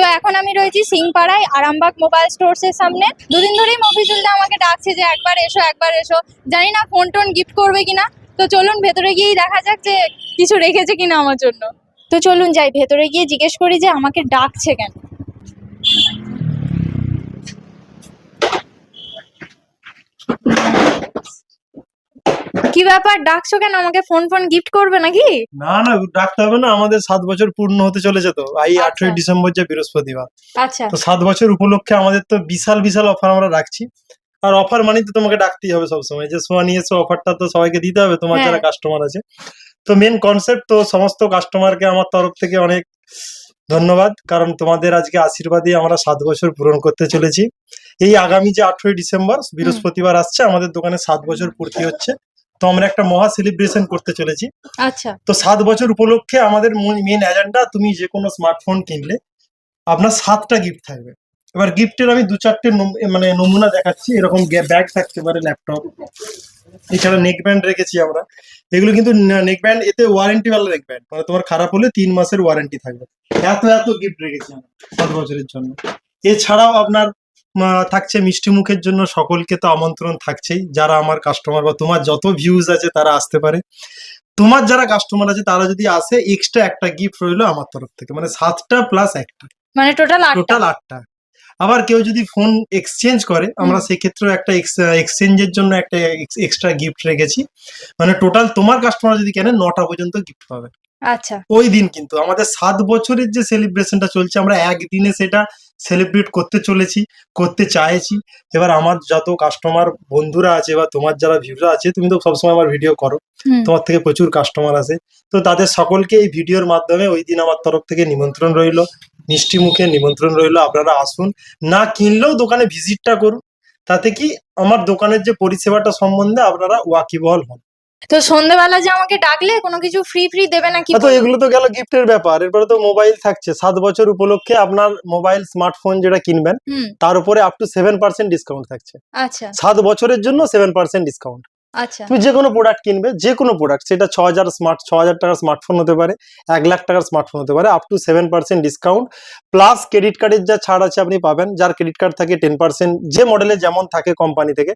তো এখন আমি রয়েছি সিংপাড়ায়, আরামবাগ মোবাইল স্টোরস এর সামনে। দুদিন ধরেই মফিজুলদা আমাকে ডাকছে যে একবার এসো একবার এসো। জানি না ফোন টোন গিফট করবে কিনা। তো চলুন ভেতরে গিয়েই দেখা যাক যে কিছু রেখেছে কিনা আমার জন্য। তো চলুন যাই, ভেতরে গিয়ে জিজ্ঞেস করি যে আমাকে ডাকছে কেন। কি ব্যাপার? ডাকছো কেন? আমাকে ফোন ফোন গিফট করবে নাকি? না না ডাকতে হবে না আমাদের সাত বছর পূর্ণ হতে চলেছে তো। এই আচ্ছা। আঠেরোই ডিসেম্বর যে বৃহস্পতিবার। আচ্ছা। তো সাত বছর উপলক্ষে আমাদের তো বিশাল বিশাল অফার আমরা রাখছি। আর অফার মানে তো তোমাকে ডাকতেই হবে সবসময়। যে সোয়া নিয়েছো অফারটা তো সবাইকে দিতে হবে তোমার হ্যাঁ। যারা কাস্টমার আছে। তো মেন কনসেপ্ট তো সমস্ত কাস্টমারকে আমার তরফ থেকে অনেক ধন্যবাদ। কারণ তোমাদের আজকে আশীর্বাদই আমরা সাত বছর পূরণ করতে চলেছি। এই আগামী যে আঠেরোই ডিসেম্বর বৃহস্পতিবার আসছে আমাদের দোকানে সাত বছর পূর্তি হচ্ছে। তো আমরা একটা মহা সেলিব্রেশন করতে চলেছি। আচ্ছা। তো সাত বছর উপলক্ষে আমাদের মেন এজেন্ডা তুমি যে কোনো স্মার্টফোন কিনলে আপনার সাতটা গিফট থাকবে। এবার গিফটের আমি দু চারটে মানে নমুনা দেখাচ্ছি এরকম ব্যাগ থাকতে পারে ল্যাপটপ এছাড়া নেক ব্যান্ড রেখেছি আমরা। এগুলো কিন্তু নেক ব্যান্ড এতে ওয়ারেন্টি ওয়ালা নেক ব্যান্ড মানে তোমার খারাপ হলে তিন মাসের ওয়ারেন্টি থাকবে। এত এত গিফট রেখেছি আমরা সাত বছরের জন্য। এছাড়াও আপনার থাকছে মিষ্টি মুখের জন্য সকলকে তো আমন্ত্রণ থাকছেই যারা আমার কাস্টমার বা তোমার যত ভিউজ আছে তারা আসতে পারে। তোমার যারা কাস্টমার আছে তারা যদি আসে এক্সট্রা একটা গিফট রইল আমার তরফ থেকে মানে সাতটা প্লাস একটা। মানে টোটাল আটটা। টোটাল আটটা। আবার কেউ যদি ফোন এক্সচেঞ্জ করে আমরা সেক্ষেত্রে একটা এক্সচেঞ্জের জন্য একটা এক্সট্রা গিফট রেখেছি। মানে টোটাল তোমার কাস্টমার যদি কেনে নটা পর্যন্ত গিফট পাবে। আচ্ছা। ওই দিন কিন্তু আমাদের সাত বছরের যে সেলিব্রেশনটা চলছে আমরা একদিনে সেটা সেলিব্রেট করতে চলেছি করতে চাইছি। এবার আমার যত কাস্টমার বন্ধুরা আছে বা তোমার যারা ভিউরা আছে তুমি তো সবসময় আমার ভিডিও করো। তোমার থেকে প্রচুর কাস্টমার আছে তো তাদের সকলকে এই ভিডিওর মাধ্যমে ওই দিন আমার তরফ থেকে নিমন্ত্রণ রইল। মিষ্টি মুখে নিমন্ত্রণ রইল আপনারা আসুন। না কিনলেও দোকানে ভিজিটটা করুন। তাতে কি আমার দোকানের যে পরিষেবাটা সম্বন্ধে আপনারা ওয়াকিবহল হন। তো সন্ধ্যেবেলা যে আমাকে ডাকলে কোনো কিছু ফ্রি ফ্রি দেবে নাকি তো এগুলো তো গেল গিফটের ব্যাপার। এরপরে তো মোবাইল থাকছে। সাত বছর উপলক্ষে আপনার মোবাইল স্মার্টফোন যেটা কিনবেন তার উপরে up to seven percent discount থাকছে। আচ্ছা। সাত বছরের জন্য সেভেন পার্সেন্ট ডিসকাউন্ট আচ্ছা। তুমি যে কোনো প্রোডাক্ট কিনবে যে কোনো প্রোডাক্ট সেটা ছ হাজার স্মার্ট ছ হাজার টাকার স্মার্টফোন হতে পারে এক লাখ টাকার স্মার্টফোন হতে পারে up to seven percent discount plus credit কার্ডের যা ছাড় আছে আপনি পাবেন যার ক্রেডিট কার্ড থাকে টেন পার্সেন্ট যে মডেলে যেমন থাকে কোম্পানি থেকে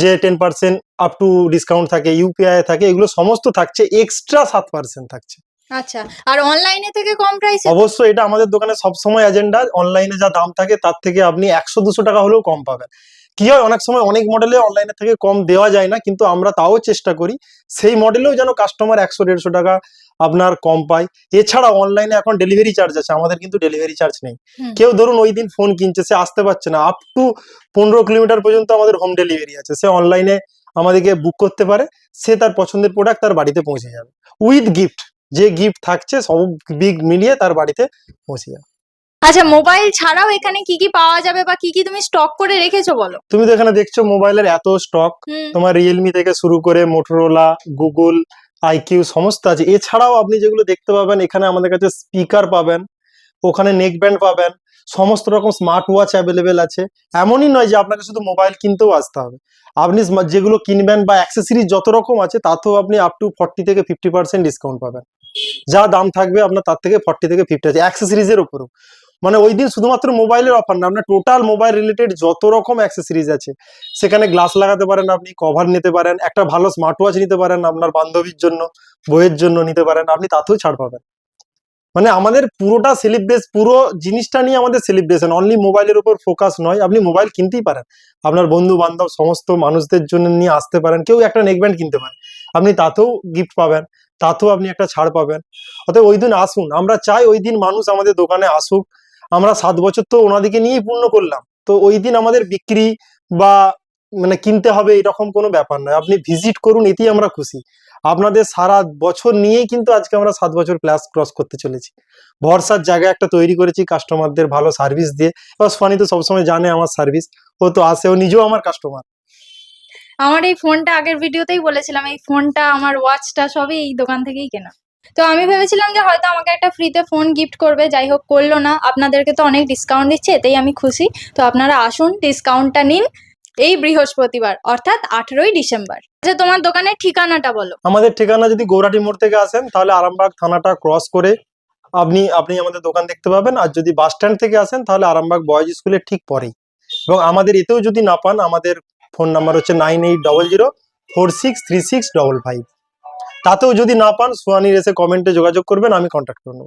যে ten percent up to discount থাকে ইউপিআই থাকে এগুলো সমস্ত থাকছে এক্সট্রা সাত পার্সেন্ট থাকছে। আচ্ছা আর অনলাইনে থেকে কম প্রাইসে অবশ্যই এটা আমাদের দোকানে সবসময় এজেন্ডা অনলাইনে যা দাম থাকে তার থেকে আপনি একশো দুশো টাকা হলেও কম পাবেন। কি হয় অনেক সময় অনেক মডেলে অনলাইনে থেকে কম দেওয়া যায় না কিন্তু আমরা তাও চেষ্টা করি। সেই মডেলেও যেন কাস্টমার একশো দেড়শো টাকা আপনার কম পায়। এছাড়া অনলাইনে এখন ডেলিভারি চার্জ আছে আমাদের কিন্তু ডেলিভারি চার্জ নেই। কেউ ধরুন ওই দিন ফোন কিনছে সে আসতে পারছে না। আপ টু পনেরো কিলোমিটার পর্যন্ত আমাদের হোম ডেলিভারি আছে। সে অনলাইনে আমাদেরকে বুক করতে পারে সে তার পছন্দের প্রোডাক্ট তার বাড়িতে পৌঁছে যাবে। উইথ গিফট যে গিফট থাকছে সব বিগ মিলিয়ে তার বাড়িতে পৌঁছে যাবে। আচ্ছা মোবাইল ছাড়াও এখানে কি কি পাওয়া যাবে বা কি কি তুমি স্টক করে রেখেছো বলো? তুমি তো এখানে দেখছ মোবাইলের এত স্টক তোমার রিয়েলমি থেকে শুরু করে মোটরোলা গুগল আইকিউ সমস্ত আছে। এছাড়াও আপনি যেগুলো দেখতে পাবেন এখানে আমাদের কাছে স্পিকার পাবেন ওখানে নেক ব্যান্ড পাবেন সমস্ত রকম স্মার্ট ওয়াচ অ্যাভেলেবেল আছে। এমনই নয় যে আপনাকে শুধু মোবাইল কিনতেও আসতে হবে। আপনি যেগুলো কিনবেন বা অ্যাক্সেসরিজ যত রকম আছে তাতেও আপনি আপ টু ফর্টি থেকে ফিফটি পার্সেন্ট ডিসকাউন্ট পাবেন। যা দাম থাকবে আপনার তার থেকে ফর্টি থেকে ফিফটি আছে অ্যাক্সেসরিজের উপরও। মানে ওই দিন শুধুমাত্র মোবাইলের অফার না, আপনার টোটাল মোবাইল রিলেটেড যত রকম অ্যাক্সেসরিজ আছে, সেখানে গ্লাস লাগাতে পারেন আপনি কভার নিতে পারেন, একটা ভালো স্মার্ট ওয়াচ নিতে পারেন আপনার বান্ধবীর জন্য, বইয়ের জন্য নিতে পারেন, আপনি তাতেও ছাড় পাবেন। মানে আমাদের পুরোটা সেলিব্রেস পুরো জিনিসটা নিয়ে আমাদের সেলিব্রেশন অনলি মোবাইলের উপর ফোকাস নয়, আপনি মোবাইল কিনতেই পারেন। আপনার বন্ধু বান্ধব সমস্ত মানুষদের জন্য নিয়ে আসতে পারেন, কেউ একটা নেকব্যান্ড কিনতে পারেন আপনি তাতেও গিফট পাবেন। তাতেও আপনি একটা ছাড় পাবেন। অতএব ওই দিন আসুন। আমরা চাই ওই দিন মানুষ আমাদের দোকানে আসুক। আমরা সাত বছর তো ওনাদিকে নিয়েই পূর্ণ করলাম। তো ওই দিন আমাদের বিক্রি বা মানে কিনতে হবে এরকম কোনো ব্যাপার নয়। আপনি ভিজিট করুন, এতেই আমরা খুশি। আপনাদের সারা বছর নিয়েই কিন্তু আজকে আমরা সাত বছর প্লাস ক্রস করতে চলেছি। ভরসার জায়গা একটা তৈরি করেছি কাস্টমারদের ভালো সার্ভিস দিয়ে। তো সবসময় জানে আমার সার্ভিস ও তো আসে, ও নিজেও আমার কাস্টমার আমার এই ফোনটা আগের ভিডিওতেই বলেছিলাম, এই ফোনটা, আমার ওয়াচটা সবই এই দোকান থেকেই কেনা। তো আমি ভেবেছিলাম যে হয়তো আমাকে একটা ফ্রিতে ফোন গিফট করবে, যাই হোক করল না। আপনাদেরকে তো অনেক ডিসকাউন্ট দিচ্ছে, এতেই আমি খুশি। তো আপনারা আসুন ডিসকাউন্টটা নিন এই বৃহস্পতিবার, অর্থাৎ আঠেরোই ডিসেম্বর। আচ্ছা তোমার দোকানের ঠিকানাটা বলো। আমাদের ঠিকানা যদি গৌরাটি মোড় থেকে আসেন, তাহলে আরামবাগ থানাটা ক্রস করে আপনি আপনি আমাদের দোকান দেখতে পাবেন। আর যদি বাস স্ট্যান্ড থেকে আসেন, তাহলে আরামবাগ বয়েজ স্কুলের ঠিক পরেই। এবং আমাদের এতেও যদি না পান, আমাদের ফোন নাম্বার হচ্ছে nine eight double zero four six three six double five. তাতেও যদি না পান সোয়ানির এসে কমেন্টে যোগাযোগ করবেন, আমি কন্ট্যাক্ট করব